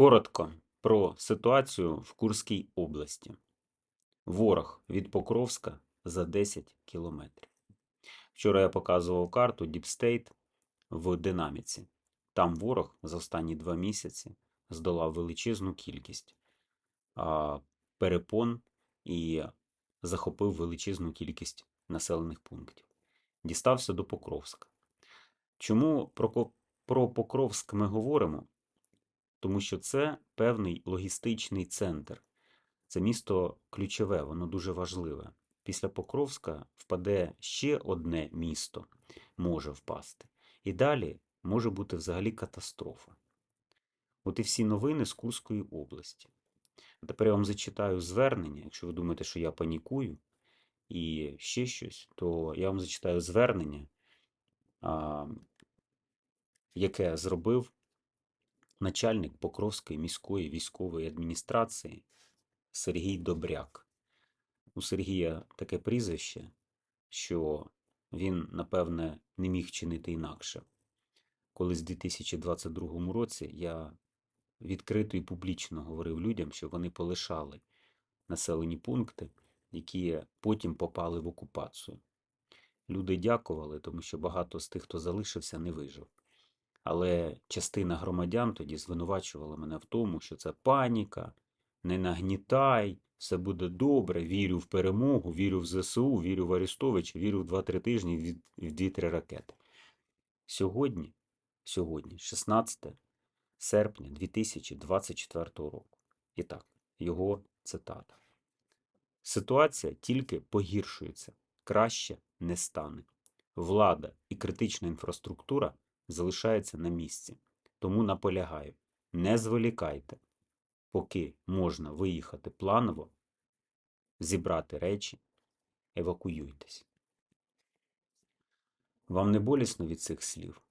Коротко про ситуацію в Курській області. Ворог від Покровська за 10 кілометрів. Вчора я показував карту State в динаміці. Там ворог за останні два місяці здолав величезну кількість а, перепон і захопив величезну кількість населених пунктів. Дістався до Покровська. Чому про, про Покровськ ми говоримо? Тому що це певний логістичний центр. Це місто ключове, воно дуже важливе. Після Покровська впаде ще одне місто, може впасти. І далі може бути взагалі катастрофа. От і всі новини з Курської області. А тепер я вам зачитаю звернення, якщо ви думаєте, що я панікую і ще щось, то я вам зачитаю звернення, яке зробив начальник Покровської міської військової адміністрації Сергій Добряк. У Сергія таке прізвище, що він, напевне, не міг чинити інакше. Колись в 2022 році я відкрито і публічно говорив людям, що вони полишали населені пункти, які потім попали в окупацію. Люди дякували, тому що багато з тих, хто залишився, не вижив. Але частина громадян тоді звинувачувала мене в тому, що це паніка, не нагнітай, все буде добре, вірю в перемогу, вірю в ЗСУ, вірю в Арестовича, вірю в 2-3 тижні в дві- в 2-3 ракети. Сьогодні, сьогодні, 16 серпня 2024 року. І так, його цитата. Ситуація тільки погіршується, краще не стане. Влада і критична інфраструктура залишаються на місці. Тому наполягаю, не зволікайте, поки можна виїхати планово, зібрати речі, евакуюйтесь. Вам не болісно від цих слів?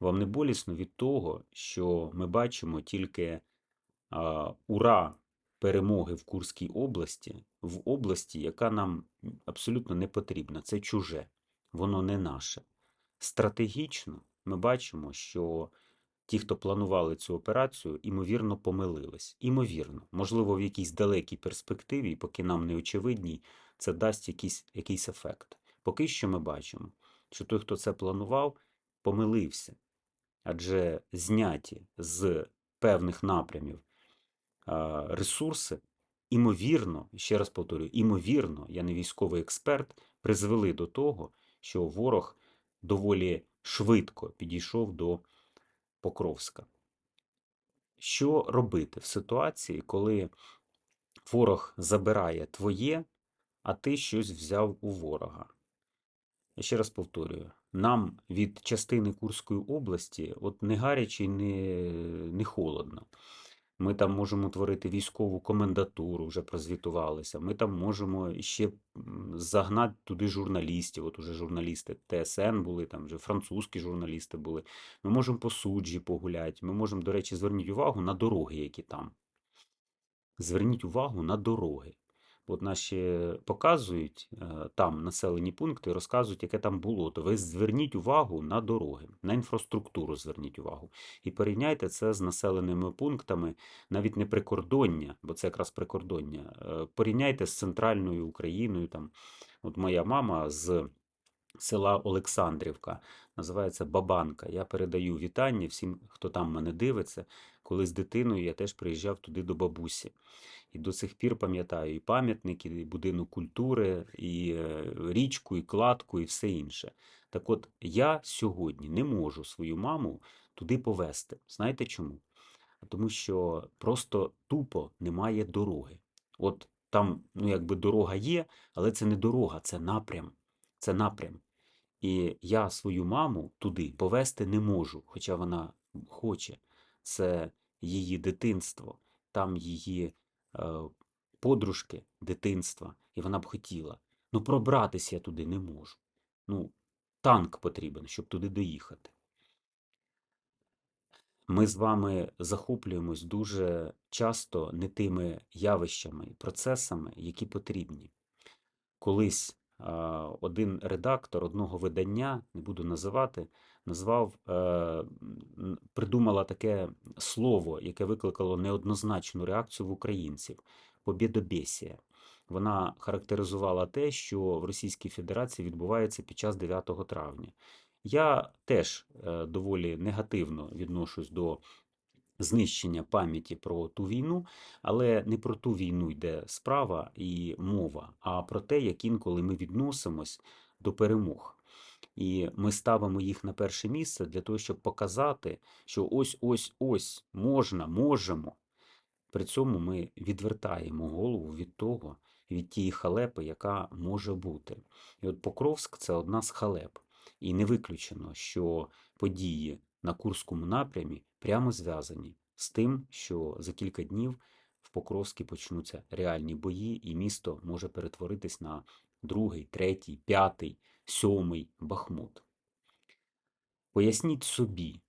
Вам не болісно від того, що ми бачимо тільки а, ура перемоги в Курській області, в області, яка нам абсолютно не потрібна. Це чуже, воно не наше. Стратегічно ми бачимо, що ті, хто планували цю операцію, імовірно помилились. Імовірно, можливо, в якійсь далекій перспективі, поки нам не очевидній, це дасть якийсь, якийсь ефект. Поки що ми бачимо, що той, хто це планував, помилився. Адже зняті з певних напрямів ресурси, імовірно, ще раз повторюю, імовірно, я не військовий експерт, призвели до того, що ворог доволі швидко підійшов до Покровська. Що робити в ситуації, коли ворог забирає твоє, а ти щось взяв у ворога? Я ще раз повторюю, нам від частини Курської області от не гаряче і не, не холодно. Ми там можемо творити військову комендатуру, вже прозвітувалися. Ми там можемо ще загнати туди журналістів. От уже журналісти ТСН були, там вже французькі журналісти були. Ми можемо по суджі погуляти. Ми можемо, до речі, зверніть увагу на дороги, які там. Зверніть увагу на дороги. От наші показують е, там населені пункти, розказують, яке там було. То ви зверніть увагу на дороги, на інфраструктуру зверніть увагу. І порівняйте це з населеними пунктами, навіть не прикордоння, бо це якраз прикордоння. е, Порівняйте з центральною Україною. Там. От моя мама з села Олександрівка, називається Бабанка. Я передаю вітання всім, хто там мене дивиться. Коли з дитиною я теж приїжджав туди до бабусі. І до сих пір пам'ятаю і пам'ятники, і будинок культури, і е, річку, і кладку, і все інше. Так от я сьогодні не можу свою маму туди повезти. Знаєте чому? Тому що просто тупо немає дороги. От там, ну якби дорога є, але це не дорога, це напрям. Це напрям. І я свою маму туди повезти не можу, хоча вона хоче. Це її дитинство, там її е, подружки дитинства, і вона б хотіла. Ну, пробратися я туди не можу. Ну, танк потрібен, щоб туди доїхати. Ми з вами захоплюємось дуже часто не тими явищами і процесами, які потрібні. Колись один редактор одного видання, не буду називати, назвав, е, придумала таке слово, яке викликало неоднозначну реакцію в українців побєдобєсія. Вона характеризувала те, що в Російській Федерації відбувається під час 9 травня. Я теж е, доволі негативно відношусь до знищення пам'яті про ту війну, але не про ту війну йде справа і мова, а про те, як інколи ми відносимось до перемог. І ми ставимо їх на перше місце для того, щоб показати, що ось ось ось можна, можемо. При цьому ми відвертаємо голову від того, від тієї халепи, яка може бути. І от Покровськ це одна з халеп. І не виключено, що події на Курському напрямі прямо зв'язані з тим, що за кілька днів в Покровській почнуться реальні бої, і місто може перетворитись на другий, третій, п'ятий, сьомий Бахмут. Поясніть собі,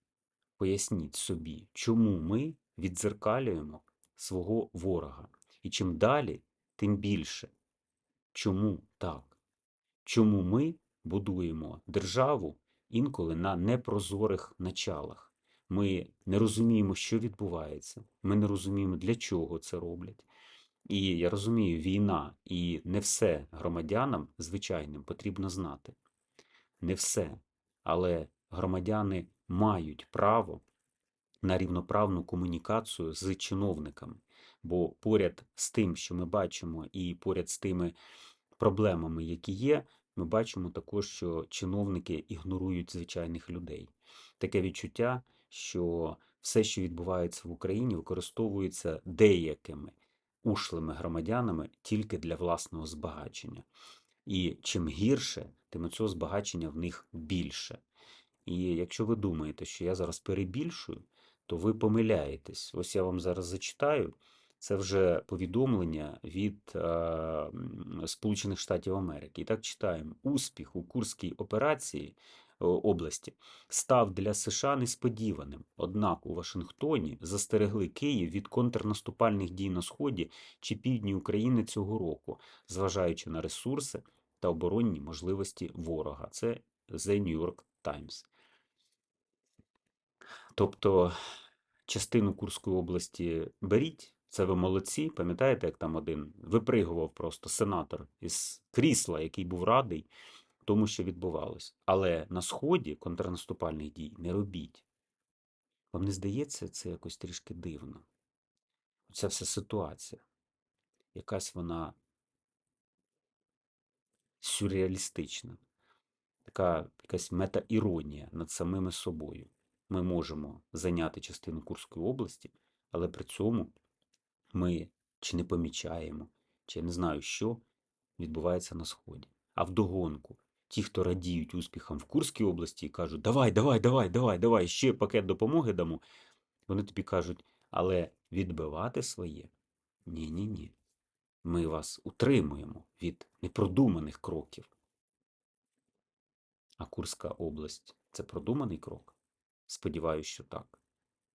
поясніть собі, чому ми віддзеркалюємо свого ворога. І чим далі, тим більше. Чому так? Чому ми будуємо державу інколи на непрозорих началах? Ми не розуміємо, що відбувається, ми не розуміємо, для чого це роблять. І я розумію, війна і не все громадянам звичайним потрібно знати. Не все. Але громадяни мають право на рівноправну комунікацію з чиновниками. Бо поряд з тим, що ми бачимо, і поряд з тими проблемами, які є, ми бачимо також, що чиновники ігнорують звичайних людей. Таке відчуття, що все, що відбувається в Україні, використовується деякими ушлими громадянами тільки для власного збагачення. І чим гірше, тим цього збагачення в них більше. І якщо ви думаєте, що я зараз перебільшую, то ви помиляєтесь. Ось я вам зараз зачитаю. Це вже повідомлення від е, Сполучених Штатів Америки. І так читаємо: успіх у Курській операції області став для США несподіваним. Однак у Вашингтоні застерегли Київ від контрнаступальних дій на сході чи півдні України цього року, зважаючи на ресурси та оборонні можливості ворога. Це The New York Times. Тобто частину Курської області беріть, це ви молодці. Пам'ятаєте, як там один випригував просто сенатор із крісла, який був радий тому, що відбувалось. Але на сході контрнаступальних дій не робіть. Вам не здається, це якось трішки дивно? Ця вся ситуація, якась вона сюрреалістична, така якась метаіронія над самими собою. Ми можемо зайняти частину Курської області, але при цьому ми чи не помічаємо, чи не знаю, що відбувається на Сході. А вдогонку ті, хто радіють успіхам в Курській області і кажуть, давай, давай, давай, давай, давай, ще пакет допомоги дамо, вони тобі кажуть, але відбивати своє ні-ні ні. Ми вас утримуємо від непродуманих кроків. А Курська область це продуманий крок? Сподіваюсь, що так.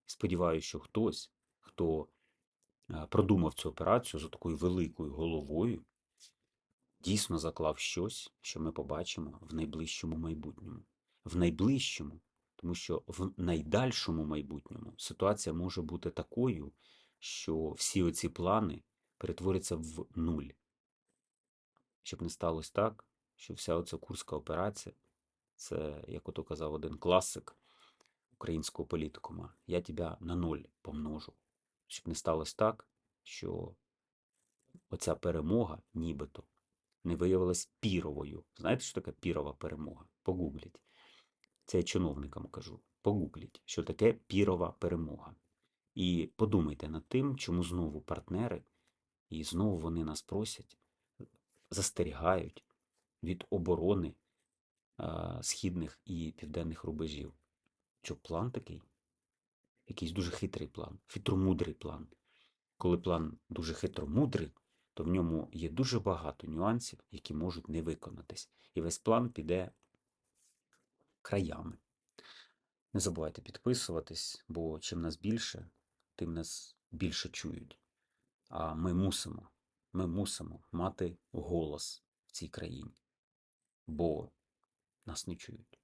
Сподіваюся, що хтось, хто продумав цю операцію за такою великою головою, дійсно заклав щось, що ми побачимо в найближчому майбутньому. В найближчому, тому що в найдальшому майбутньому ситуація може бути такою, що всі оці плани перетворяться в нуль. Щоб не сталося так, що вся оця курська операція, це, як ото казав один класик українського політикума, я тебе на нуль помножу. Щоб не сталося так, що оця перемога, нібито, не виявилась піровою. Знаєте, що таке пірова перемога? Погугліть. Це я чиновникам кажу. Погугліть, що таке пірова перемога. І подумайте над тим, чому знову партнери, і знову вони нас просять, застерігають від оборони а, східних і південних рубежів. Що план такий? Якийсь дуже хитрий план, хитромудрий план. Коли план дуже хитромудрий, то в ньому є дуже багато нюансів, які можуть не виконатись. І весь план піде краями. Не забувайте підписуватись, бо чим нас більше, тим нас більше чують. А ми мусимо, ми мусимо мати голос в цій країні, бо нас не чують.